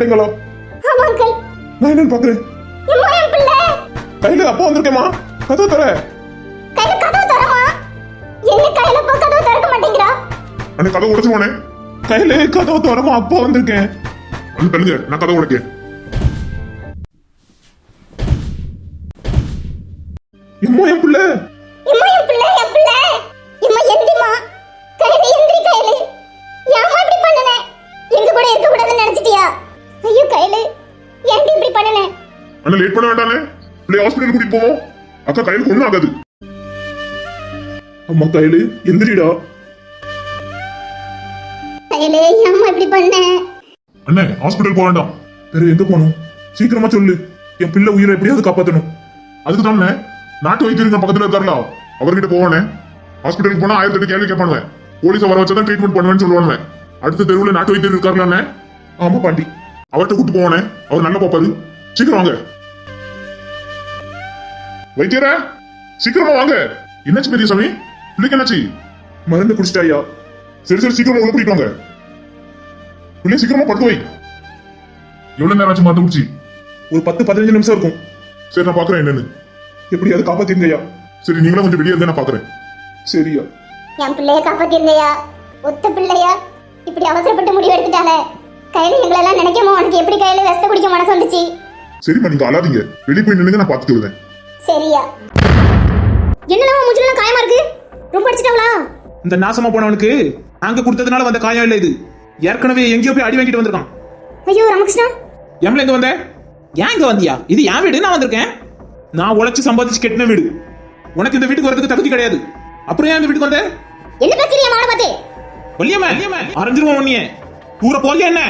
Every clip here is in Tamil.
மாட்டேங்களா? ஆமா அங்கிள். நான் என்னன்னு பாக்குறேன் கையில அப்பா வந்திருக்கேம்மா. கதவு தர கையில கதவு தரமா என்ன கையில கதவு திறக்க மாட்டேங்கிறா? அந்த கதவு உடைச்சுவானே கையில கதவு திறமா அப்பா வந்திருக்கேன். வந்து தள்ளுங்க. நான் கதவு உடைக்கேன். எம்மா என் பிள்ளை. ஐயோ கையில. ஏன்டி இப்படி பண்ணனே அண்ணா லேட் பண்ண வேண்டானே பிள்ளை ஹாஸ்பிட்டல் கூட்டிட்டு போவோம். அக்கா கையில ஒண்ணும் ஆகாது. அம்மா கையில எந்திரிடா. கையில ஏமா இப்படி பண்ண? அண்ணே ஹாஸ்பிட்டல் போக வேண்டாம். வேற எங்க போகணும்? சீக்கிரமா சொல்லு. என் பிள்ளை உயிரை எப்படியாவது காப்பாத்தணும். அதுக்கு தான் நாட்டு வைத்தியருங்க பக்கத்துல இருக்காருல? அவர்கிட்ட போவானே ஹாஸ்பிட்டலுக்கு போனா ஆயிரத்தி எட்டு கேள்வி கேட்பானுவேன் போலீஸை வர வச்சா தான் ட்ரீட்மெண்ட் பண்ணுவேன்னு சொல்லுவானுங்க. அடுத்த தெருவுல நாட்டு வைத்தியர் இருக்காருல ஆமா பாண்டி. அவர்கிட்ட கூட்டு போவானே. அவர் நல்லா பாப்பாரு சீக்கிரம் வாங்க. வைத்தியரா சீக்கிரமா வாங்க. என்னாச்சு பெரிய சாமி பிள்ளைக்கு என்னாச்சு? மருந்து குடிச்சிட்டாயா சரி சரி சீக்கிரமா உள்ள போயிட்டு வாங்க. பிள்ளை சீக்கிரமா படுத்து வை. எவ்வளவு நேரம் ஆச்சு மருந்து குடிச்சு? ஒரு பத்து பதினஞ்சு நிமிஷம் இருக்கும். சரி நான் பாக்குறேன் என்னன்னு. எப்படியாவது காப்பாத்திருங்கய்யா. சரி நீங்களும் கொஞ்சம் வெளியே இருந்தா நான் பாக்குறேன். சரியா என் பிள்ளைய காப்பாத்திருந்தையா ஒத்த பிள்ளையா? இப்படி அவசரப்பட்டு முடிவு எடுத்துட்டால கையில எங்களெல்லாம் நினைக்காம? உனக்கு எப்படி கையில வெஸ்த குடிக்க மனசு வந்துச்சு? சரிம்மா நீங்க அழாதீங்க. வெளியே போய் நின்னுங்க நான் பாத்துட்டு வருவேன். சரியா. என்னடா மூஞ்சிலாம் காயமா இருக்கு. ரொம்ப அடிச்சிட்டாங்களா? இந்த நாசமா போனவனுக்கு நாங்க கொடுத்ததுனால வந்த காயம் இல்ல இது. ஏற்கனவே எங்கேயோ போய் அடி வாங்கிட்டு வந்திருக்கான். ஐயோ ராமகிருஷ்ணா. எம்ல எங்க வந்த? ஏன் இங்க வந்தியா? இது என் வீடு நான் வந்திருக்கேன். நான் உழைச்சு சம்பாதிச்சு கெட்டின வீடு. உனக்கு இந்த வீட்டுக்கு வரதுக்கு தகுதி கிடையாது. அப்புறம் ஏன் இந்த வீட்டுக்கு வந்த? என்ன பிரச்சனை மாட பாத்து வள்ளியம்மா அரைஞ்சிருவோம் உன்னைய. ஊர போலியா என்ன?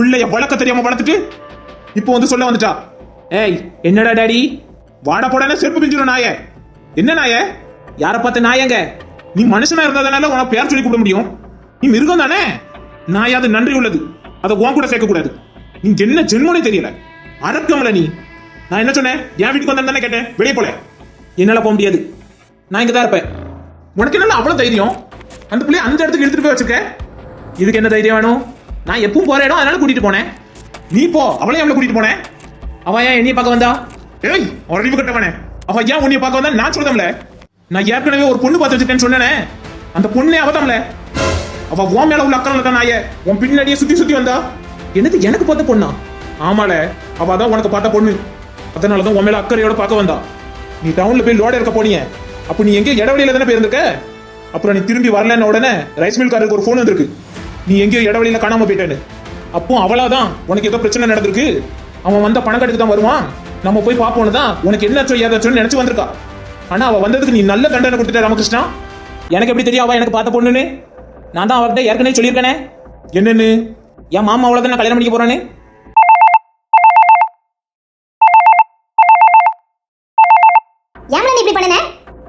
பிள்ளைய வளர்க்க தெரியாம வளர்த்துட்டு இப்போ வந்து சொல்ல வந்துட்டா. ஏய் என்னடா டாடி? வாட போடனே செருப்பு பிஞ்சிரும் நாய. என்ன நாய? யார பார்த்த நாயங்க? நீ மனுஷனா இருந்ததுனால உனக்கு பேர் சொல்லி கூப்பிட முடியும். நீ மிருகம் தானே? நாயாவது நன்றி உள்ளது. அதை உன் கூட சேர்க்க கூடாது நீ என்ன ஜென்மனே தெரியல. அரக்கம்ல நீ. நான் என்ன சொன்னேன்? என் வீட்டுக்கு வந்தேன் தானே கேட்டேன். வெளியே போல. என்னால போக முடியாது. நான் இங்க தான் இருப்பேன். உனக்கு என்ன அவ்வளவு தைரியம்? அந்த பிள்ளைய அந்த இடத்துக்கு எடுத்துட்டு போய் வச்சிருக்க? இதுக்கு என்ன தைரியம் வேணும்? நான் எப்பவும் போற இடம் அதனால கூட்டிட்டு போனேன். நீ போ அவளையும் அவளை கூட்டிட்டு போனேன். அவன் ஏன் என்னைய பார்க்க வந்தா? ஏய் அறிவு கட்டவனே. அவ ஏன் உன்னைய பார்க்க வந்தா? நான் சொல்லுதம்ல நான் ஏற்கனவே ஒரு பொண்ணு பார்த்து வச்சிருக்கேன்னு சொன்னேனே. அந்த பொண்ணே அவதாம்ல அவ உன் மேல உள்ள அக்கறை தான் நாயே. உன் பின்னாடியே சுத்தி சுத்தி வந்தா. என்னது எனக்கு பார்த்த பொண்ணா? ஆமால அவ தான் உனக்கு பார்த்த பொண்ணு. அதனால தான் உன் மேல அக்கறையோட பார்க்க வந்தா. நீ டவுன்ல போய் லோட இருக்க போனீங்க அப்ப நீ எங்கே இடவெளியில தானே போயிருந்திருக்க? அப்புறம் நீ திரும்பி வரலன்னு உடனே ரைஸ் மில்காரருக்கு ஒரு ஃபோன் வந்திருக்கு. நீ எங்கேயோ இடவெளியில காணாம போயிட்டேன்னு. அப்போ அவளாதான் உனக்கு ஏதோ பிரச்சனை நடந்திருக்கு. அவன் வந்த பணக்கட்டுக்கு தான் வருவான். நம்ம போய் பார்ப்போன்னு தான் உனக்கு என்னாச்சோ ஏதாச்சோன்னு நினைச்சு வந்திருக்கா. ஆனா அவ வந்ததுக்கு நீ நல்ல தண்டனை கொடுத்துட்ட ராமகிருஷ்ணா. எனக்கு எப்படி தெரியும்? அவ எனக்கு பார்த்த பொண்ணுன்னு. நான் தான் அவர்கிட்ட ஏற்கனவே சொல்லியிருக்கேனே. என்னன்னு? என் மாமா அவ்வளோதான் நான் கல்யாணம் பண்ணிக்க போகிறானே ஏன் நீ இப்படி பண்ணன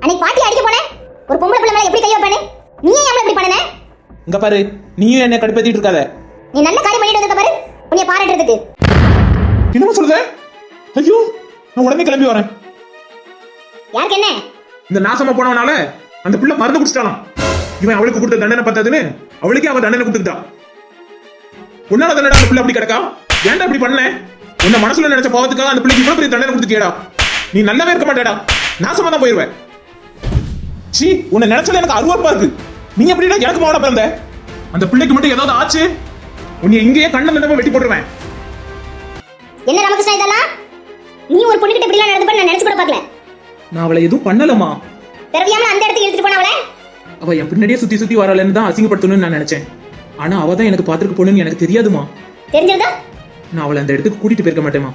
அன்னைக்கு பாட்டி அடிக்க போனேன் ஒரு பொம்பளை பிள்ளை மேல எப்படி கை வைப்பானே நீ ஏன் இப்படி பண்ணன இங்க பாரு நீயும் என்ன கடுப்பேத்திட்டு இருக்காத. நீ நல்ல காரியம் பண்ணிட்டு வந்திருக்க பாரு உன்னை பாராட்டுறதுக்கு. என்னமா சொல்லுத ஐயோ நான் உடனே கிளம்பி வரேன். யாருக்கு என்ன? இந்த நாசமா போனவனால அந்த பிள்ளை மருந்து குடிச்சிட்டாலாம் இவன் அவளுக்கு கொடுத்த தண்டனை பத்தாதுன்னு அவளுக்கே அவ தண்டனை கொடுத்துட்டா உன்னால தண்டனை அந்த பிள்ளை அப்படி கிடக்கா? ஏன்டா இப்படி பண்ண? உன்னை மனசுல நினைச்ச பாவத்துக்காக அந்த பிள்ளைக்கு இவ்வளவு பெரிய தண்டனை கொடுத்துட்டியடா. நீ நல்லாவே இருக்க மாட்டேடா. நாசமா தான் போயிருவேன் சீ உன்னை நினைச்சல எனக்கு அருவருப்பா இருக்கு. நீ எப்படிடா எனக்கு மாவன பிறந்த. அந்த பிள்ளைக்கு மட்டும் ஏதாவது ஆச்சு? உன்னை இங்கேயே கண்ண நிலம வெட்டி போட்டுருவேன். என்ன ராமகிருஷ்ணா இதெல்லாம்? நீ ஒரு பொண்ணுகிட்ட இப்படி எல்லாம் நடந்து நான் நினைச்சு கூட பார்க்கல. நான் அவளை எதுவும் பண்ணலமா பிறவியாம அந்த இடத்துக்கு எடுத்துட்டு போன அவளை? அவ என் பின்னாடியே சுத்தி சுத்தி வரலன்னு தான் அசிங்கப்படுத்தணும்னு நான் நினைச்சேன். ஆனா அவ தான் எனக்கு பாத்துருக்கு பொண்ணுன்னு எனக்கு தெரியாதுமா தெரிஞ்சிருந்தா நான் அவளை அந்த இடத்துக்கு கூட்டிட்டு போயிருக்க மாட்டேமா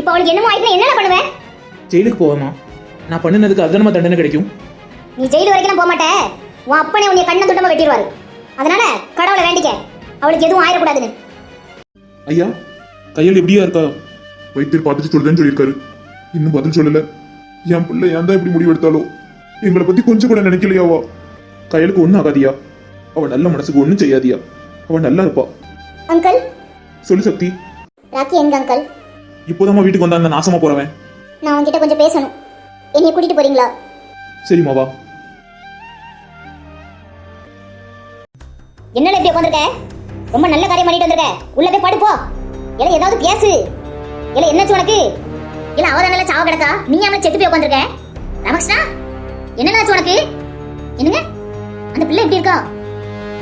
இப்போ அவளுக்கு என்னமோ ஆயிட்டுனா என்ன பண்ணுவேன் ஜெயிலுக்கு போவேமா நான் பண்ணினதுக்கு அதனமா தண்டனை கிடைக்கும். நீ ஜெயிலு வரைக்கும் போக மாட்டே உன் அப்பனே உன்னை கண்ணை துண்டமா வெட்டிடுவாரு. அதனால கடவுளை வேண்டிக்க. அவளுக்கு எதுவும் ஆயிடக்கூடாதுன்னு. ஐயா கையில் எப்படியா இருக்கா? வைத்தியர் பார்த்துட்டு சொல்லுதேன்னு சொல்லியிருக்காரு. இன்னும் பதில் சொல்லல. என் பிள்ளை ஏன் தான் இப்படி முடிவு எடுத்தாலோ எங்களை பத்தி கொஞ்சம் கூட நினைக்கலையாவா? கையலுக்கு ஒன்றும் ஆகாதியா? அவ நல்ல மனசுக்கு ஒன்றும் செய்யாதியா? அவ நல்லா இருப்பா. அங்கிள்? சொல்லு சக்தி. ராக்கி எங்க அங்கிள்? இப்போதாம்மா வீட்டுக்கு வந்தா அந்த நாசமா போறவன். நான் உன்கிட்ட கொஞ்சம் பேசணும். என்னைய கூட்டிட்டு போறீங்களா? சரிம்மா வா. என்னடா இப்படி உட்காந்துருக்க ரொம்ப நல்ல காரியம் பண்ணிட்டு வந்திருக்க. உள்ள போய் படுப்போ. இல்ல ஏதாவது பேசு இல்ல என்னாச்சு உனக்கு? இல்ல அவ தானே சாவ கிடக்கா? நீ அவளை செத்து போய் உட்காந்துருக்க ராமகிருஷ்ணா என்னன்னாச்சு உனக்கு? என்னங்க? அந்த பிள்ளை எப்படி இருக்கா?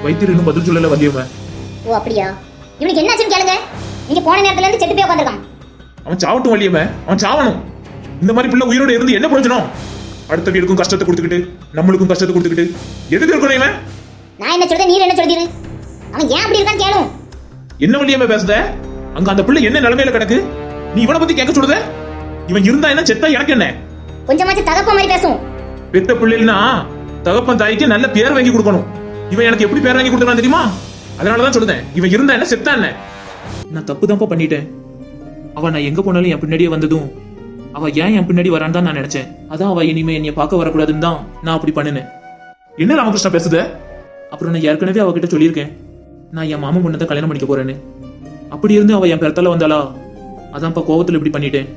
வைத்தியர் இன்னும் பதில் சொல்லல வந்தியவன் ஓ அப்படியா? இவனுக்கு என்னாச்சுன்னு கேளுங்க. நீங்க போன நேரத்துல இருந்து செத்து போய் உட்காந்துருக்கான் அவன் சாவட்டும் வள்ளியவன் அவன் சாவணும். இந்த மாதிரி பிள்ளை உயிரோட இருந்து என்ன பிரயோஜனம்? அடுத்த வீடுக்கும் கஷ்டத்தை கொடுத்துக்கிட்டு நம்மளுக்கும் கஷ்டத்தை கொடுத்துக்கிட்டு எதுக்கு இருக்கணும் இவன்? நான் என்ன சொல்றேன் நீர் என்ன சொல்றீரு அவன் ஏன் அப்படி இருக்கான்னு கேளும். என்ன வள்ளியம்மா பேசுத? அங்க அந்த பிள்ளை என்ன நிலைமையில கிடக்கு? நீ இவனை பத்தி கேட்க சொல்லுத? இவன் இருந்தா என்ன செத்தா எனக்கு என்ன? கொஞ்சமாச்சும் தகப்ப மாதிரி பேசும். பெத்த பிள்ளைன்னா தகப்பன் தாய்க்கு நல்ல பேர் வாங்கி கொடுக்கணும். இவன் எனக்கு எப்படி பேர் வாங்கி கொடுக்கறான் தெரியுமா? அதனாலதான் சொல்லுதேன். இவன் இருந்தா என்ன செத்தா என்ன? நான் தப்பு தான்ப்பா பண்ணிட்டேன். அவ நான் எங்க போனாலும் என் பின்னாடியே வந்ததும் அவ ஏன் என் பின்னாடி வரான்னு தான் நான் நினைச்சேன். அதான் அவ இனிமே என்னைய பார்க்க வரக்கூடாதுன்னு தான் நான் அப்படி பண்ணினேன். என்ன ராமகிருஷ்ணா பேசுத? அப்புறம் நான் ஏற்கனவே அவகிட்ட சொல்லியிருக்கேன். நான் என் மாமன் பொண்ணை தான் கல்யாணம் பண்ணிக்க போறேன்னு. அப்படி இருந்து அவ என் பிறத்தால வந்தாளா? அதான்ப்பா கோவத்துல இப்படி பண்ணிட்டேன்.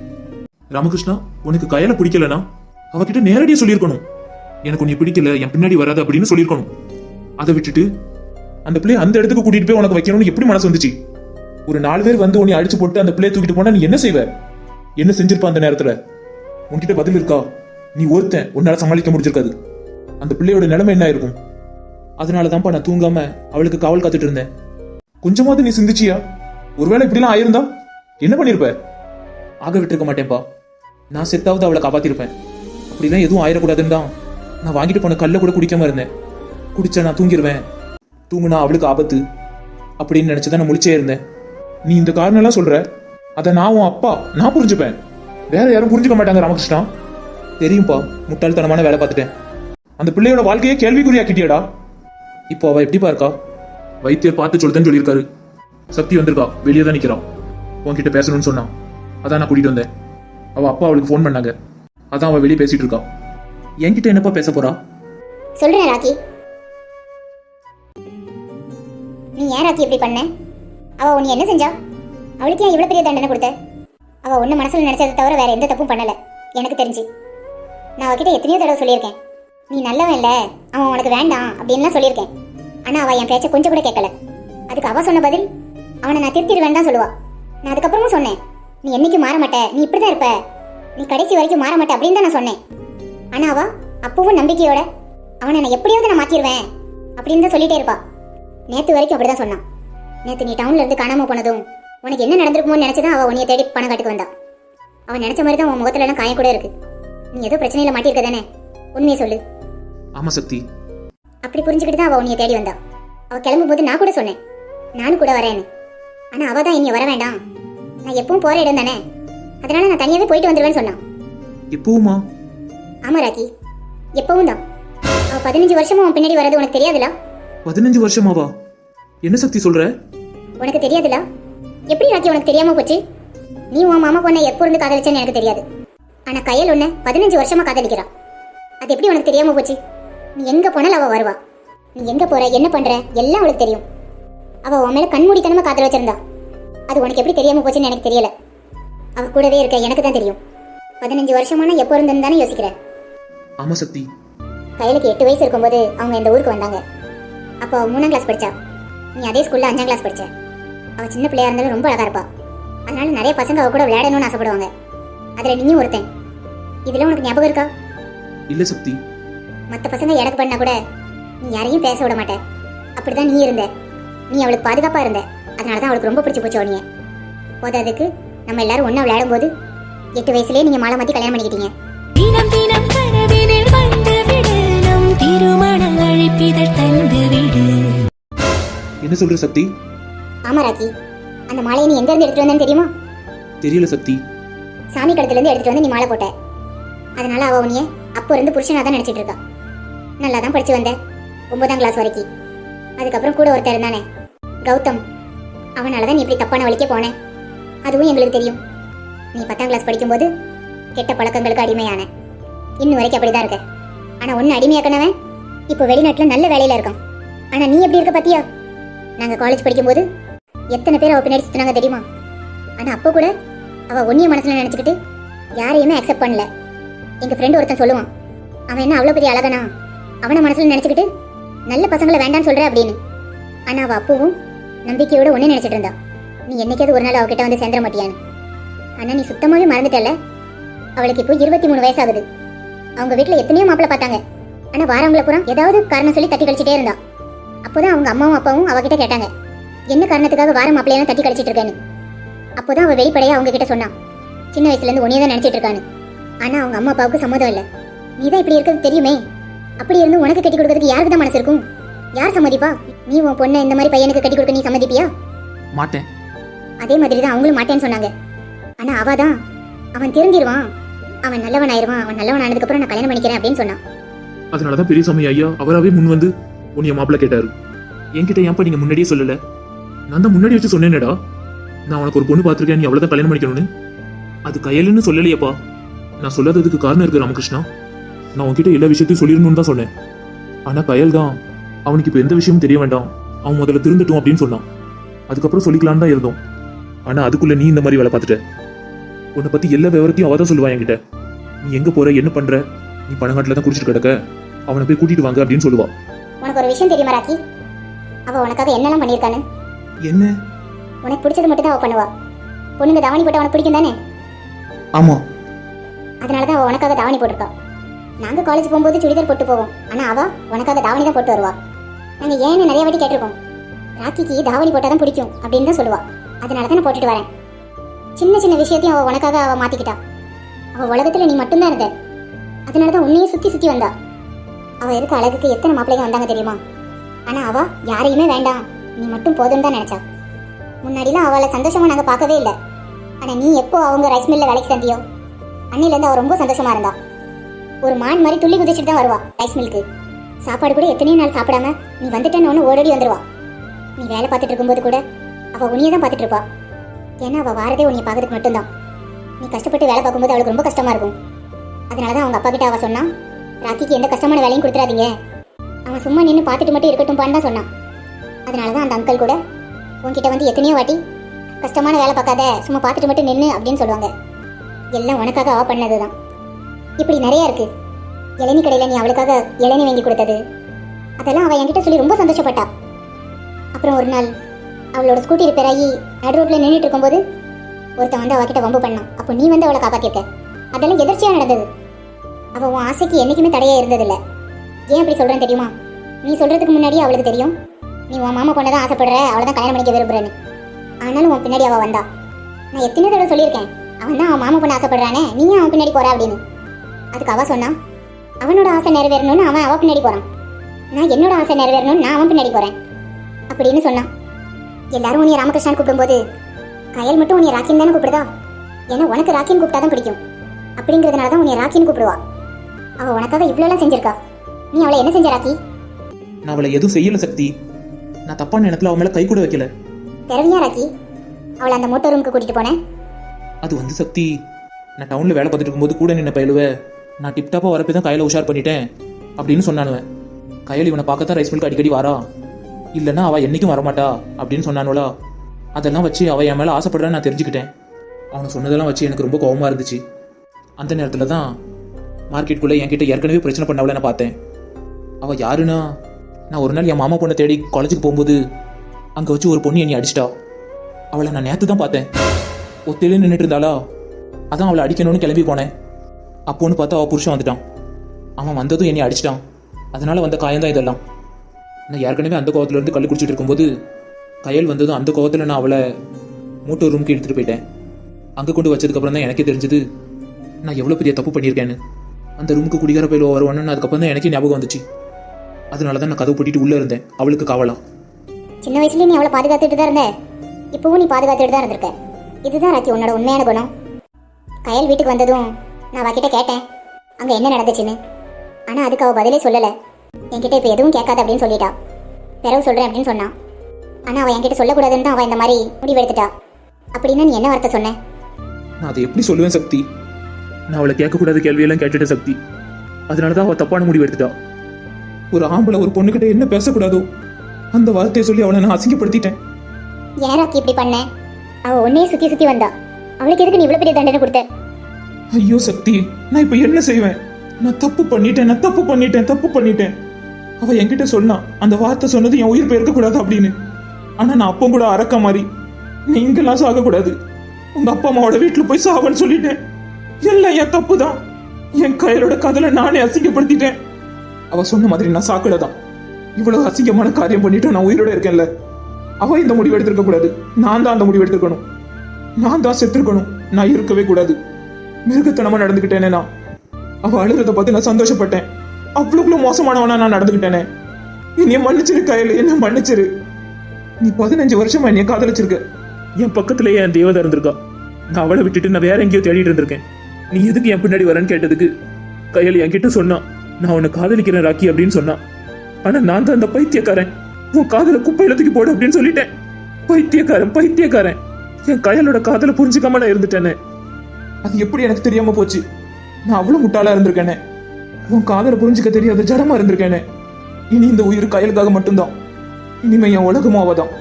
ராமகிருஷ்ணா உனக்கு கயலை பிடிக்கலனா? அவகிட்ட நேரடியா சொல்லியிருக்கணும். எனக்கு உன்னை பிடிக்கல என் பின்னாடி வராது அப்படின்னு சொல்லியிருக்கணும். அதை விட்டுட்டு அந்த பிள்ளைய அந்த இடத்துக்கு கூட்டிட்டு போய் உனக்கு வைக்கணும்னு எப்படி மனசு வந்துச்சு? ஒரு நாலு பேர் வந்து உன்னை அடிச்சு போட்டு அந்த பிள்ளைய தூக்கிட்டு போனா நீ என்ன செய்வ? என்ன செஞ்சிருப்ப அந்த நேரத்துல? உன்கிட்ட பதில் இருக்கா? நீ ஒருத்தன் உன்னால சமாளிக்க முடிஞ்சிருக்காது. அந்த பிள்ளையோட நிலைமை என்ன இருக்கும் அதனால தான்ப்பா நான் தூங்காம அவளுக்கு காவல் காத்துட்டு இருந்தேன். கொஞ்சமாவது நீ சிந்திச்சியா? ஒருவேளை இப்படிலாம் ஆயிருந்தா என்ன பண்ணிருப்ப? ஆக விட்டுருக்க மாட்டேன்ப்பா. நான் செத்தாவது அவளை காப்பாத்திருப்பேன். அப்படிலாம் எதுவும் ஆயிடக்கூடாதுன்னு தான் நான் வாங்கிட்டு போன கல்ல கூட குடிக்காம இருந்தேன். குடிச்சா நான் தூங்கிடுவேன் தூங்குனா அவளுக்கு ஆபத்து. அப்படின்னு நினைச்சுதான் நான் முழிச்சே இருந்தேன். நீ இந்த காரணம் எல்லாம் சொல்ற? அதை நான் உன் அப்பா நான் புரிஞ்சுப்பேன். வேற யாரும் புரிஞ்சுக்க மாட்டாங்க ராமகிருஷ்ணா. தெரியும்ப்பா முட்டாள்தனமான வேலை பார்த்துட்டேன். அந்த பிள்ளையோட வாழ்க்கையே கேள்விக்குறியாக்கிட்டியாடா. இப்போ அவ எப்படிப்பா இருக்கா? வைத்தியர் பார்த்து சொல்லுதேன்னு சொல்லியிருக்காரு. சக்தி வந்திருக்கா. வெளியே தான் நிற்கிறான் உன்கிட்ட பேசணும்னு சொன்னான் அதான் நான் கூட்டிட்டு வந்தேன். அவ அப்பா அவளுக்கு ஃபோன் பண்ணாங்க. அதான் அவ வெளியே பேசிட்டு இருக்கா. என்கிட்ட என்னப்பா பேச போறா? சொல்றேன் ராக்கி. நீ ஏன் ராக்கி இப்படி பண்ண? அவ உன்னை என்ன செஞ்சா? அவளுக்கு ஏன் இவ்வளவு பெரிய தண்டனை கொடுத்த? அவ உன்ன மனசுல நினைச்சதை தவிர வேற எந்த தப்பும் பண்ணல. எனக்கு தெரிஞ்சு. நான் அவகிட்ட எத்தனையோ தடவை சொல்லியிருக்கேன். நீ நல்லவன் இல்ல அவன் உனக்கு வேண்டாம் அப்படின்லாம் சொல்லியிருக்கேன். ஆனா அவ என் பேச்ச கொஞ்சம் கூட கேட்கல. அதுக்கு அவ சொன்ன பதில் அவனை நான் திருத்திடுவேன் தான் சொல்லுவா. நான் அதுக்கப்புறமும் சொன்னேன் நீ என்னைக்கு மாற மாட்ட நீ இப்படிதான் இருப்ப. நீ கடைசி வரைக்கும் மாற மாட்ட அப்படின்னு தான் நான் சொன்னேன். ஆனா அவ அப்பவும் நம்பிக்கையோட அவனை நான் எப்படியாவது நான் மாத்திடுவேன் அப்படின்னு தான் சொல்லிட்டே இருப்பா. நேத்து வரைக்கும் அப்படிதான் சொன்னான். நேத்து நீ டவுன்ல இருந்து காணாம போனதும் உனக்கு என்ன நடந்திருக்குமோன்னு நினைச்சுதான் அவ உன்னைய தேடி பணம் காட்டுக்கு வந்தா. அவன் நினைச்ச மாதிரி தான் உன் முகத்துல எல்லாம் காயம் கூட இருக்கு. நீ ஏதோ பிரச்சனையில மாட்டிருக்க தானே? உண்மையை சொல்லு. ஆமா சக்தி. அப்படி புரிஞ்சுக்கிட்டு தான் அவ உன்னைய தேடி வந்தா. அவ கிளம்பும் போது நான் கூட சொன்னேன். நானும் கூட வரேன்னு. ஆனா அவ தான் இனி வர வேண்டாம். நான் எப்பவும் போற இடம் தானே. அதனால நான் தனியாவே போயிட்டு வந்துருவேன்னு சொன்னான். எப்பவுமா? ஆமா ராக்கி எப்பவும் தான். அவ பதினஞ்சு வருஷமா உன் பின்னாடி வர்றது உனக்கு தெரியாதுல? பதினஞ்சு வருஷமாவா? என்ன சக்தி சொல்ற? உனக்கு தெரியாதுல? எப்படி ராக்கி உனக்கு தெரியாம போச்சு? நீ உன் மாமா பொண்ணை எப்போ இருந்து காதலிச்சேன்னு எனக்கு தெரியாது. ஆனா கையல் உன்னை பதினஞ்சு வருஷமா காதலிக்கிறா. அது எப்படி உனக்கு தெரியாம போச்சு? நீ எங்க போனாலும் அவ வருவா. நீ எங்க போற என்ன பண்ற எல்லாம் அவளுக்கு தெரியும். அவ உன் மேல கண்மூடித்தனமா காதல் வச்சிருந்தா. அது உனக்கு எப்படி தெரியாம போச்சுன்னு எனக்கு தெரியல. அவ கூடவே இருக்க எனக்கு தான் தெரியும். பதினஞ்சு வருஷமான எப்போ இருந்துன்னு தானே யோசிக்கிறேன். ஆமா சக்தி. கையலுக்கு எட்டு வயசு இருக்கும்போது அவங்க இந்த ஊருக்கு வந்தாங்க. அப்போ மூணாம் கிளாஸ் படிச்சா. நீ அதே ஸ்கூல்ல அஞ்சாம் கிளாஸ் படிச்ச. அவ சின்ன பிள்ளையா இருந்தாலும் ரொம்ப அழகா இருப்பா. அதனால நிறைய பசங்க அவ கூட விளையாடணும்னு ஆசைப்படுவாங்க. அதுல நீயும் ஒருத்தன். இதெல்லாம் உனக்கு ஞாபகம் இருக்கா? இல்ல சக்தி. மற்ற பசங்க எடக்கு பண்ணா கூட நீ யாரையும் பேச விட மாட்ட. அப்படிதான் நீ இருந்த. நீ அவளுக்கு பாதுகாப்பா இருந்த. அதனால தான் அவளுக்கு ரொம்ப பிடிச்சி போச்சு உன்னைய போதாதுக்கு நம்ம எல்லாரும் ஒண்ணா விளையாடும் போது எட்டு வயசுலயே நீங்க மாலை மாத்தி கல்யாணம் பண்ணிக்கிட்டீங்க. தினம் தினம் கனவினில் வந்துவிடு நம் திருமண அழைப்பிதழ் தந்துவிடு என்ன சொல்ற சக்தி? ஆமா ராக்கி. அந்த மாலையை நீ எங்க இருந்து எடுத்துட்டு வந்தேன்னு தெரியுமா? தெரியல சக்தி. சாமி கடத்துல இருந்து எடுத்துட்டு வந்து நீ மாலை போட்ட. அதனால அவ உன்னைய அப்போ இருந்து புருஷனாக தான் நினைச்சிட்டு இருக்கா நல்லா தான் படிச்சு வந்தேன் ஒன்பதாம் கிளாஸ் வரைக்கும் அதுக்கப்புறம் கூட ஒருத்தர் இருந்தானே கௌதம். அவனால தான் நீ இப்படி தப்பான வழிக்கே போனேன் அதுவும் எங்களுக்கு தெரியும். நீ பத்தாம் கிளாஸ் படிக்கும்போது கெட்ட பழக்கங்களுக்கு அடிமையான. இன்னும் வரைக்கும் அப்படிதான் இருக்க. ஆனா ஒன்று அடிமையாக்கணவன் இப்போ வெளிநாட்டில் நல்ல வேலையில இருக்கான். ஆனா நீ எப்படி இருக்க பாத்தியா? நாங்க காலேஜ் படிக்கும்போது எத்தனை பேர் அவள் பின்னாடி சுத்தினாங்க தெரியுமா? ஆனா அப்போ கூட அவ ஒன்றிய மனசுல நினச்சிக்கிட்டு யாரையுமே அக்செப்ட் பண்ணல. எங்க ஃப்ரெண்ட் ஒருத்தன் சொல்லுவான். அவன் என்ன அவ்வளோ பெரிய அழகனா? அவன மனசுல நினைச்சுக்கிட்டு நல்ல பசங்களை வேண்டாம்னு சொல்ற அப்படின்னு. ஆனா அவ அப்பவும் நம்பிக்கையோட ஒண்ணு நினைச்சிட்டு இருந்தா. நீ என்னைக்காவது ஒரு நாள் அவகிட்ட வந்து சேர்ந்துட மாட்டியான்னு? ஆனா நீ சுத்தமாவே மறந்துட்டல அவளுக்கு இப்போ இருபத்தி மூணு வயசாகுது. அவங்க வீட்டில் எத்தனையோ மாப்பிள்ள பார்த்தாங்க. ஆனா வாரவங்கள பூரா ஏதாவது காரணம் சொல்லி தட்டி கழிச்சிட்டே இருந்தா. அப்போதான் அவங்க அம்மாவும் அப்பாவும் அவகிட்ட கேட்டாங்க. என்ன காரணத்துக்காக வார மாப்பிள்ளையெல்லாம் தட்டி கழிச்சிட்டு இருக்கேன்னு? அப்போதான் அவள் வெளிப்படையாக அவங்க கிட்ட சொன்னான் சின்ன வயசுலேருந்து இருந்து தான் நினச்சிட்டு இருக்கான்னு. ஆனா அவங்க அம்மா அப்பாவுக்கு சம்மதம் இல்ல. நீ தான் இப்படி இருக்கிறது தெரியுமே. அப்படி இருந்து உனக்கு கட்டி கொடுக்கறதுக்கு யாருக்கு தான் மனசு இருக்கும்? யார் சம்மதிப்பா? நீ உன் பொண்ணை இந்த மாதிரி பையனுக்கு கட்டி கொடுக்க நீ சம்மதிப்பியா? மாட்டேன். அதே மாதிரி தான் அவங்களும் மாட்டேன்னு சொன்னாங்க. ஆனா அவ தான் அவன் திருந்திருவான் அவன் நல்லவன் ஆயிருவான். அவன் நல்லவன் ஆனதுக்கு அப்புறம் நான் கல்யாணம் பண்ணிக்கிறேன் அப்படின்னு சொன்னான். அதனாலதான் பெரியசாமி ஐயா அவராவே முன் வந்து உன்னைய மாப்பிள்ள கேட்டாரு. என்கிட்ட ஏன்பா நீங்க முன்னாடியே சொல்லல? நான் தான் முன்னாடி வச்சு சொன்னேனேடா. நான் உனக்கு ஒரு பொண்ணு பார்த்திருக்கேன் நீ அவ்வளவுதான் கல்யாணம் பண்ணிக்கணும்னு. அது கையலுன்னு சொல்லலையேப்பா. நான் சொல்லாததுக்கு காரணம் இருக்கு ராமகிருஷ்ணா. நான் உன்கிட்ட எல்லா விஷயத்தையும் சொல்லிடணும்னு தான் சொன்னேன். ஆனா கயல் தான் அவனுக்கு இப்ப எந்த விஷயமும் தெரிய வேண்டாம். அவன் முதல்ல திருந்தட்டும் அப்படின்னு சொன்னான். அதுக்கப்புறம் சொல்லிக்கலான்னு தான் இருந்தோம். ஆனா அதுக்குள்ள நீ இந்த மாதிரி வேலை பார்த்துட்ட. உன்னை பத்தி எல்லா விவரத்தையும் அவ தான் சொல்லுவா என்கிட்ட. நீ எங்க போற என்ன பண்ற? நீ பணங்காட்டுல தான் குடிச்சிட்டு கிடக்க. அவனை போய் கூட்டிட்டு வாங்க அப்படின்னு சொல்லுவா. உனக்கு ஒரு விஷயம் தெரியுமா ராக்கி? அவ உனக்காக என்னெல்லாம் பண்ணியிருக்கான்னு? என்ன? உனக்கு பிடிச்சது மட்டும் தான் அவ பண்ணுவா. பொண்ணுங்க தாவணி போட்டு அவனுக்கு பிடிக்கும் தானே ஆமா. அதனால தான் அவள் உனக்காக தாவணி போட்டிருக்கா. நாங்க காலேஜ் போகும்போது சுடிதார் போட்டு போவோம். ஆனால் அவள் உனக்காக தாவணி தான் போட்டு வருவா. நாங்கள் ஏன்னு நிறைய வாட்டி கேட்டிருக்கோம். ராக்கிக்கு தாவணி போட்டால் தான் பிடிக்கும் அப்படின்னு தான் சொல்லுவா. அதனால தான் நான் போட்டுட்டு வரேன். சின்ன சின்ன விஷயத்தையும் அவள் உனக்காக அவள் மாற்றிக்கிட்டா அவள் உலகத்தில் நீ மட்டும்தான் இருந்த. அதனால தான் உன்னையே சுற்றி சுற்றி வந்தா. அவள் இருக்க அழகுக்கு எத்தனை மாப்பிள்ளைங்க வந்தாங்க தெரியுமா? ஆனால் அவள் யாரையுமே வேண்டாம். நீ மட்டும் போதும் தான் நினச்சா. முன்னாடிலாம் அவளை சந்தோஷமாக நாங்கள் பார்க்கவே இல்லை. ஆனால் நீ எப்போ அவங்க ரைஸ் மில்லில் வேலைக்கு சந்தியோ அன்னையிலேருந்து அவள் ரொம்ப சந்தோஷமா இருந்தா. ஒரு மான் மாதிரி துள்ளி குதிச்சுட்டு தான் வருவா ரைஸ் மில்க்கு சாப்பாடு கூட எத்தனையோ நாள் சாப்பிடாம நீ வந்துட்டேன்னு ஒன்று ஓடடி வந்துருவா. நீ வேலை பார்த்துட்டு இருக்கும்போது கூட அவள் உன்னையே தான் பார்த்துட்டு இருப்பா. ஏன்னா அவள் வாரதே உன்னை பார்க்கறதுக்கு மட்டும்தான். நீ கஷ்டப்பட்டு வேலை பார்க்கும்போது அவளுக்கு ரொம்ப கஷ்டமா இருக்கும். அதனால தான் அவங்க அப்பா கிட்ட அவள் சொன்னான் ராக்கிக்கு எந்த கஷ்டமான வேலையும் கொடுத்துறாதீங்க அவன் சும்மா நின்று பார்த்துட்டு மட்டும் இருக்கட்டும்பான்னு தான் சொன்னான். அதனால தான் அந்த அங்கிள் கூட உன்கிட்ட வந்து எத்தனையோ வாட்டி கஷ்டமான வேலை பார்க்காத சும்மா பார்த்துட்டு மட்டும் நின்று அப்படின்னு சொல்லுவாங்க. எல்லாம் உனக்காக அவள் பண்ணது தான் இப்படி நிறைய இருக்கு. இளநீ கடையில் நீ அவளுக்காக இளநீ வாங்கி கொடுத்தது. அதெல்லாம் அவள் என்கிட்ட சொல்லி ரொம்ப சந்தோஷப்பட்டா. அப்புறம் ஒரு நாள் அவளோட ஸ்கூட்டி ரிப்பேர் ஆகி நடு ரோட்ல நின்றுட்டு இருக்கும்போது ஒருத்தன் வந்து அவகிட்ட வம்பு பண்ணான். அப்போ நீ வந்து அவளை காப்பாற்றிருக்க அதெல்லாம் எதிர்ச்சியாக நடந்தது. அவள் உன் ஆசைக்கு என்றைக்குமே தடையாக இருந்ததில்லை. ஏன் அப்படி சொல்கிறேன்னு தெரியுமா? நீ சொல்கிறதுக்கு முன்னாடியே அவளுக்கு தெரியும். நீ உன் மாமா பொண்ணை தான் ஆசைப்படுற அவளை தான் கல்யாணம் பண்ணிக்க விரும்புகிறேன்னு ஆனாலும் உன் பின்னாடி அவள் வந்தா. நான் எத்தனை தடவை சொல்லியிருக்கேன். அவன் தான் அவன் மாமா பொண்ணு ஆசைப்படுறானே. நீயும் அவன் பின்னாடி போற அப்படின்னு. அதுக்கு அவ சொன்னா அவனோட ஆசை நிறைவேறணும்னு அவன் அவ பின்னாடி போறான். நான் என்னோட ஆசை நிறைவேறணும்னு நான் அவன் பின்னாடி போறேன். அப்படின்னு சொன்னான் எல்லாரும் உன்னை ராமகிருஷ்ணன் கூப்பிடும்போது கயல் மட்டும் உன்னை ராக்கின்னு தானே கூப்பிடுதா? ஏன்னா உனக்கு ராக்கின்னு கூப்பிட்டா தான் பிடிக்கும். அப்படிங்கிறதுனால தான் உன்னை ராக்கின்னு கூப்பிடுவா. அவ உனக்காக இவ்வளோலாம் செஞ்சிருக்கா. நீ அவளை என்ன செஞ்ச ராக்கி? நான் அவளை எதுவும் செய்யல சக்தி. நான் தப்பான இடத்துல அவன் மேல கை கூட வைக்கல. தெரிஞ்சியா ராக்கி? அவளை அந்த மோட்டர் ரூமுக்கு கூட்டிட்டு போனேன். அது வந்து சக்தி. நான் டவுனில் வேலை பார்த்துட்டு இருக்கும்போது கூட நின்ன பயிலுவ நான் டிப்டாப்பாக வரப்போ தான் கையில் உஷார் பண்ணிட்டேன் அப்படின்னு சொன்னானுவன் கையில் இவனை பார்க்கத்தான் ரைஸ் மில்க் அடிக்கடி வாரா. இல்லைன்னா அவள் என்னைக்கும் வரமாட்டா அப்படின்னு சொன்னானுவலா அதெல்லாம் வச்சு அவள் என் மேலே ஆசைப்படுறான்னு நான் தெரிஞ்சுக்கிட்டேன். அவனை சொன்னதெல்லாம் வச்சு எனக்கு ரொம்ப கோபமாக இருந்துச்சு. அந்த நேரத்தில் தான் மார்க்கெட்டுக்குள்ளே என்கிட்ட ஏற்கனவே பிரச்சனை பண்ணவள நான் பார்த்தேன். அவள் யாருன்னா நான் ஒரு நாள் என் மாமா பொண்ணை தேடி காலேஜுக்கு போகும்போது அங்கே வச்சு ஒரு பொண்ணு என்னை அடிச்சிட்டா. அவளை நான் நேற்று தான் பார்த்தேன். ஒத்தையிலே நின்றுட்டு இருந்தாளா அதான் அவளை அடிக்கணும்னு கிளம்பி போனேன். அப்போன்னு பார்த்தா அவள் புருஷன் வந்துட்டான். அவன் வந்ததும் என்னை அடிச்சிட்டான். அதனால வந்த காயம்தான் இதெல்லாம். நான் ஏற்கனவே அந்த கோவத்துல இருந்து குடிச்சிட்டு இருக்கும்போது கையல் வந்ததும் அந்த கோவத்தில் நான் அவளை மூட்டை ரூமுக்கு எடுத்துட்டு போயிட்டேன். அங்கே கொண்டு வச்சதுக்கப்புறம் தான் எனக்கே தெரிஞ்சது நான் எவ்வளோ பெரிய தப்பு பண்ணியிருக்கேன்னு. அந்த ரூமுக்கு குடிகார பயில வருவானு அதுக்கப்புறம் தான் எனக்கே ஞாபகம் வந்துச்சு. அதனால தான் நான் கதவு பூட்டிட்டு உள்ளே இருந்தேன். அவளுக்கு காவலாம் சின்ன வயசுலயே நீ அவளை பாதுகாத்துட்டு தான் இருந்தேன் இப்பவும் நீ பாதுகாத்துட்டு தான் இருந்திருக்க. இதுதான் ராக்கி உன்னோட உண்மையான குணம். கயல் வீட்டுக்கு வந்ததும் நான் அவகிட்ட கேட்டேன் அங்க என்ன நடந்துச்சுன்னு? ஆனா அதுக்கு அவ பதிலே சொல்லல. என்கிட்ட இப்ப எதுவும் கேட்காத அப்படின்னு சொல்லிட்டா. பிறகு சொல்றேன் அப்படின்னு சொன்னான். ஆனா அவ என்கிட்ட சொல்லக்கூடாதுன்னு தான் அவ இந்த மாதிரி முடிவெடுத்துட்டா. அப்படின்னா நீ என்ன வார்த்தை சொன்ன? நான் அதை எப்படி சொல்லுவேன் சக்தி? நான் அவளை கேட்கக்கூடாத கேள்வியெல்லாம் கேட்டுட்ட சக்தி. அதனால தான் அவள் தப்பான முடிவு எடுத்துட்டா ஒரு ஆம்பளை ஒரு பொண்ணுகிட்ட என்ன பேசக்கூடாதோ அந்த வார்த்தையை சொல்லி அவளை நான் அசிங்கப்படுத்திட்டேன். ஏன் ராக்கி இப்படி பண்ண? அவ உன்னையே சுத்தி சுத்தி வந்தா. அவளுக்கு எதுக்கு நீ இவ்வளவு பெரிய தண்டனை கொடுத்த? ஐயோ சக்தி நான் இப்போ என்ன செய்வேன்? நான் தப்பு பண்ணிட்டேன் நான் தப்பு பண்ணிட்டேன் தப்பு பண்ணிட்டேன். அவ என்கிட்ட சொன்னா அந்த வார்த்தை சொன்னது என் உயிர் போயிருக்க கூடாது அப்படின்னு. ஆனா நான் அப்போ கூட அறக்க மாதிரி நீங்களாம் சாகக்கூடாது. உங்க அப்பா அம்மாவோட வீட்டுல போய் சாவன்னு சொல்லிட்டேன். எல்லாம் என் தப்பு தான் என் கையலோட கதலை நானே அசிங்கப்படுத்திட்டேன். அவ சொன்ன மாதிரி நான் சாக்கடை தான் இவ்வளவு அசிங்கமான காரியம் பண்ணிட்டு நான் உயிரோட இருக்கேன்ல. அவ இந்த முடிவு எடுத்திருக்க கூடாது. நான் தான் அந்த முடிவு எடுத்திருக்கணும். நான் தான் செத்துருக்கணும். நான் இருக்கவே கூடாது. மிருகத்தனமா நடந்துக்கிட்டேனே நான். அவ அழுகிறத பார்த்து நான் சந்தோஷப்பட்டேன். அவ்வளவுக்குள்ள மோசமானவனா நான் நடந்துக்கிட்டேனே என்னைய மன்னிச்சிரு கையில. என்ன மன்னிச்சிரு. நீ பதினஞ்சு வருஷமா என்னைய காதலிச்சிருக்க. என் பக்கத்துலயே என் தேவதை இருந்திருக்கா. நான் அவளை விட்டுட்டு நான் வேற எங்கேயோ தேடிட்டு இருந்திருக்கேன். நீ எதுக்கு என் பின்னாடி வரேன்னு கேட்டதுக்கு கையில் என்கிட்ட சொன்னான். நான் உன்னை காதலிக்கிறேன் ராக்கி அப்படின்னு சொன்னான். ஆனா நான் தான் அந்த பைத்தியக்காரன். உன் காதல குப்பையில தூக்கி போடு அப்படின்னு சொல்லிட்டேன். பைத்தியக்காரன் பைத்தியக்காரன். என் கையலோட காதல புரிஞ்சுக்காம நான் இருந்துட்டேனே. அது எப்படி எனக்கு தெரியாம போச்சு? நான் அவ்வளவு முட்டாளா இருந்திருக்கேனே. உன் காதல புரிஞ்சுக்க தெரியாத ஜடமா இருந்திருக்கேனே. இனி இந்த உயிர் கயலுக்காக மட்டும்தான். இனிமே என் உலகமும் அவதான்.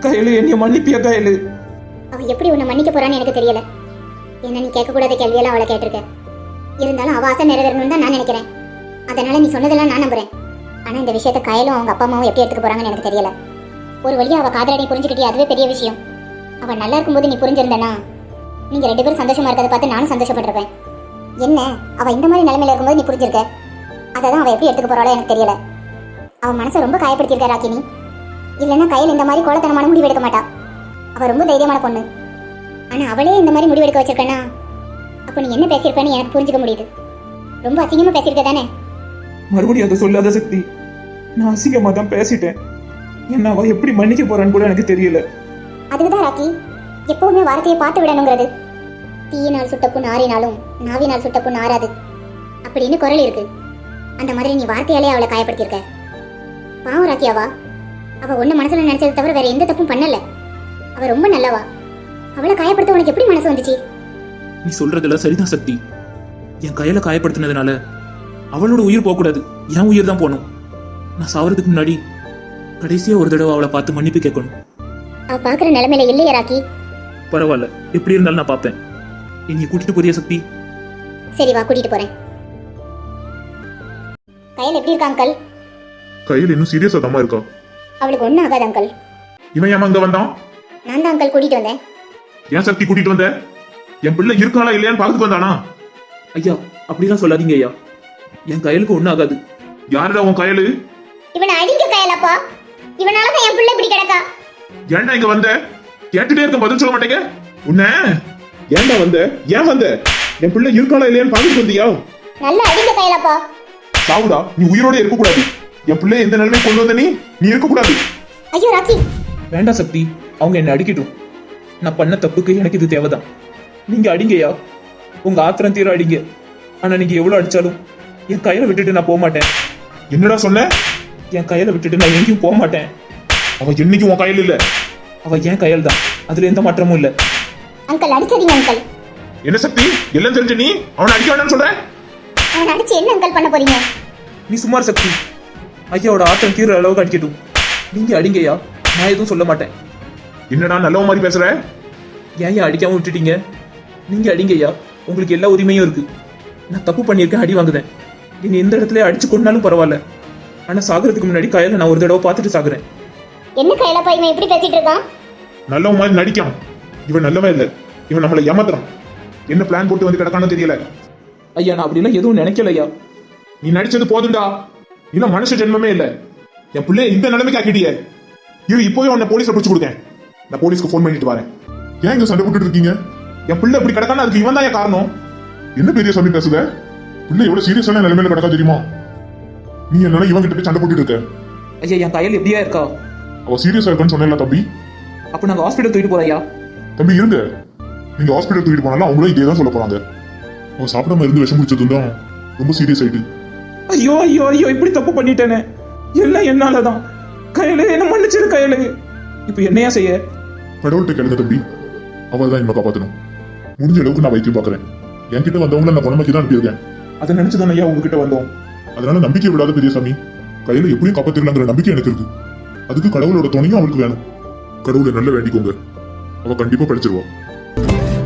கயலு என்னைய மன்னிப்பியா கயலு? அவ எப்படி உன்னை மன்னிக்க போறான்னு எனக்கு தெரியல. என்ன நீ கேட்கக்கூடாத கேள்வியெல்லாம் அவளை கேட்டிருக்க. இருந்தாலும் அவ ஆசை நிறைவேறணும்னு தான் நான் நினைக்கிறேன். அதனால நீ சொன்னதெல்லாம் நான் நம்புறேன். ஆனா இந்த விஷயத்த கயலும் அவங்க அப்பா அம்மாவும் எப்படி எடுத்துக்க போறாங்கன்னு எனக்கு தெரியல. ஒரு வழியாக அவ காதலனை புரிஞ்சுக்கிட்டே அதுவே பெரிய விஷயம். அவ நல்லா இருக்கும்போது நீ புரிஞ்சிருந்தனா? நீங்க ரெண்டு பேரும் சந்தோஷமா இருக்கிறத பார்த்து நானும் சந்தோஷப்பட்டிருப்பேன். என்ன? அவ இந்த மாதிரி நிலைமையில இருக்கும்போது நீ புரிஞ்சிருக்க? அதை தான் அவ எப்படி எடுத்துக்க போகிறாளோ எனக்கு தெரியல. அவன் மனசை ரொம்ப காயப்படுத்தியிருக்கா ராக்கினி. இல்லைன்னா கையில் இந்த மாதிரி கோலத்தனமான முடிவு எடுக்க மாட்டா. அவ ரொம்ப தைரியமான பொண்ணு. ஆனா அவளே இந்த மாதிரி முடிவெடுக்க வச்சிருக்கனா? அப்போ நீ என்ன பேசியிருப்பேன்னு எனக்கு புரிஞ்சுக்க முடியுது. ரொம்ப அசிங்கமா பேசியிருக்க தானே? மறுபடியும் அதை சொல்லாத சக்தி. நான் அசிங்கமா தான் பேசிட்டேன். என்ன அவ எப்படி மன்னிக்க போறான்னு கூட எனக்கு தெரியல. அதுக்குதான் ராக்கி எப்பவுமே வார்த்தையை பார்த்து விடணுங்கிறது. தீயினால் சுட்ட புண் ஆறினாலும் நாவினால் சுட்ட புண் ஆறாது. அப்படின்னு குரல் இருக்கு. அந்த மாதிரி நீ வார்த்தையாலே அவளை காயப்படுத்தியிருக்க. பாவம் ராக்கி அவா. அவ ஒண்ணு மனசுல நினைச்சது தவிர வேற எந்த தப்பும் பண்ணல. அவ ரொம்ப நல்லவா. அவளை காயப்படுத்த உனக்கு எப்படி மனசு வந்துச்சு? நீ சொல்றதுல சரிதான் சக்தி. என் கையில காயப்படுத்தினதுனால அவளோட உயிர் போகக்கூடாது. என் உயிர் தான் போகணும். நான் சாவறதுக்கு முன்னாடி கடைசியா ஒரு தடவை அவளை பார்த்து மன்னிப்பு கேட்கணும். அவ பாக்குற நிலைமையில இல்லையா ராக்கி. பரவாயில்ல. எப்படி இருந்தாலும் நான் பார்ப்பேன். என்னை கூட்டிட்டு போறிய சக்தி? சரி வா கூட்டிட்டு போறேன். கையில் எப்படி இருக்கா அங்கிள்? கையில் இன்னும் சீரியஸா தாமா இருக்கா? அவளுக்கு ஒன்றும் ஆகாது அங்கிள். இவன் ஏமா இங்க வந்தான்? நான் தான் அங்கிள் கூட்டிட்டு வந்தேன். ஏன் சக்தி கூட்டிட்டு வந்த? என் பிள்ளை இருக்காளா இல்லையான்னு பார்த்துட்டு வந்தானா? ஐயா அப்படிலாம் சொல்லாதீங்க ஐயா. என் கையலுக்கு ஒன்றும் ஆகாது. யாருடா உன் கையலு? இவனை அடிக்க கையலப்பா. இவனால தான் என் பிள்ளை இப்படி கிடக்கா. ஏன்டா இங்க வந்த? கேட்டுட்டே இருக்க பதில் சொல்ல மாட்டேங்க. உன்ன? ஏன்டா வந்த? ஏன் வந்த? என் பிள்ளை இருக்காளா இல்லையான்னு பார்த்துட்டு வந்தியா? நல்லா அடிக்க கையலப்பா. சாவுடா நீ உயிரோட இருக்க கூடாது என் பிள்ளை எந்த நிலைமை கொண்டு வந்த நீ? நீ இருக்க கூடாது ஐயோ ராக்கி. வேண்டாம் சக்தி அவங்க என்னை அடிக்கட்டும். நான் பண்ண தப்புக்கு எனக்கு இது தேவைதான். நீங்க அடிங்கய்யா. உங்க ஆத்திரம் தீர அடிங்க. ஆனா நீங்க எவ்வளவு அடிச்சாலும் என் கையில விட்டுட்டு நான் போக மாட்டேன். என்னடா சொன்ன? என் கையில விட்டுட்டு நான் எங்கேயும் போக மாட்டேன். அவ என்னைக்கு உன் கையில் இல்ல. அவ என் கையில் தான். அதுல எந்த மாற்றமும் இல்லை. அங்கிள் அடிக்காதீங்க அங்கிள். என்ன சக்தி? எல்லாம் தெரிஞ்ச நீ? அவனை அடிக்க வேண்டாம்னு சொல்ற? அவனை அடிச்சு என்ன அங்கிள் பண்ண போறீங்க? நீ சுமார் சக்தி. ஐயாவோட ஆத்திரம் தீர அளவுக்கு அடிக்கட்டும். நீங்க அடிங்கய்யா. நான் எதுவும் சொல்ல மாட்டேன். என்னடா நல்லவ மாதிரி பேசுற? ஏன் ஐயா அடிக்காம விட்டுட்டீங்க? நீங்க அடிங்கய்யா. உங்களுக்கு எல்லா உரிமையும் இருக்கு. நான் தப்பு பண்ணியிருக்கேன் அடி வாங்குதேன். நீங்க எந்த இடத்துல அடிச்சு கொண்டாலும் பரவாயில்ல. ஆனா சாகிறதுக்கு முன்னாடி கையில நான் ஒரு தடவை பார்த்துட்டு சாகுறேன். என்ன கையலப்பா இவன் இப்படி பேசிட்டு இருக்கான்? நல்லவன் மாதிரி நடிக்கான். இவன் நல்லவன் இல்ல. இவன் நம்மளை ஏமாத்துறான். என்ன பிளான் போட்டு வந்து கிடக்கான்னு தெரியல. ஐயா நான் அப்படிலாம் எதுவும் நினைக்கல ஐயா நீ நடிச்சது போதும்டா. இன்னும் மனுஷ ஜென்மமே இல்ல. என் பிள்ளைய இந்த நிலைமைக்கு ஆக்கிட்டியே. இரு இப்போவே உன்னை போலீஸ்ல பிடிச்சு கொடுங்க நான் போலீஸ்க்கு ஃபோன் பண்ணிட்டு வரேன். ஏன் இங்க சண்டை போட்டுட்டு இருக்கீங்க? என் பிள்ளை இப்படி கிடக்கான அதுக்கு இவன் தான் காரணம்? என்ன பெரிய சாமி பேசுத? பிள்ளை எவ்வளவு சீரியஸான நிலைமையில கிடக்கா தெரியுமா? நீ என்னால இவன் கிட்ட போய் சண்டை போட்டுட்டு இருக்க. ஐயா என் கையில் எப்படியா இருக்கா? அவ சீரியஸா இருக்கான்னு சொன்னேன்ல தம்பி. அப்ப நாங்க ஹாஸ்பிட்டல் தூக்கிட்டு போறோம் ஐயா. தம்பி இருங்க. நீங்க ஹாஸ்பிட்டல் தூக்கிட்டு போனாலும் அவங்களும் இதே தான் சொல்ல போறாங்க. அவ சாப்பிடாம இருந்து விஷம் குடிச்சதும் தான் ரொம்ப சீரியஸ் ஆயிட்டு. ஐயோ ஐயோ ஐயோ இப்படி தப்பு பண்ணிட்டேனே. எல்லாம் என்னாலதான்? கையில என்ன மன்னிச்சிரு கையில. இப்ப என்னையா செய்ய? கடவுள்கிட்ட கேளுங்க தம்பி. அவள் தான் இனிமே காப்பாத்தணும். முடிஞ்ச அளவுக்கு நான் வைத்தியம் பார்க்கறேன் என்கிட்ட வந்தவங்கள நான் குணமாக்கி தான் அனுப்பியிருக்கேன். அதை நினைச்சுதான் ஐயா உங்ககிட்ட வந்தோம்? அதனால நம்பிக்கை விடாத பெரியசாமி. கையில எப்படியும் காப்பாத்திடலாங்கிற நம்பிக்கை எனக்கு இருக்கு. அதுக்கு கடவுளோட துணையும் அவளுக்கு வேணும். கடவுளை நல்லா வேண்டிக்கோங்க. அவ கண்டிப்பா படிச்சிருவா.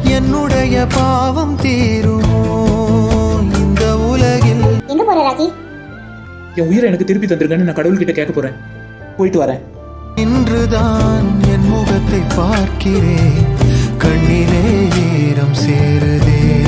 என்னுடைய பாவம் தீருமோ இந்த உலகில்? எங்க போற ராக்கி என் உயிரை எனக்கு திருப்பி தந்துருங்கன்னு நான் கடவுள்கிட்ட கேட்க போறேன். போயிட்டு வரேன். இன்றுதான் என் முகத்தை பார்க்கிறேன். கண்ணிலே ஈரம் சேருதே.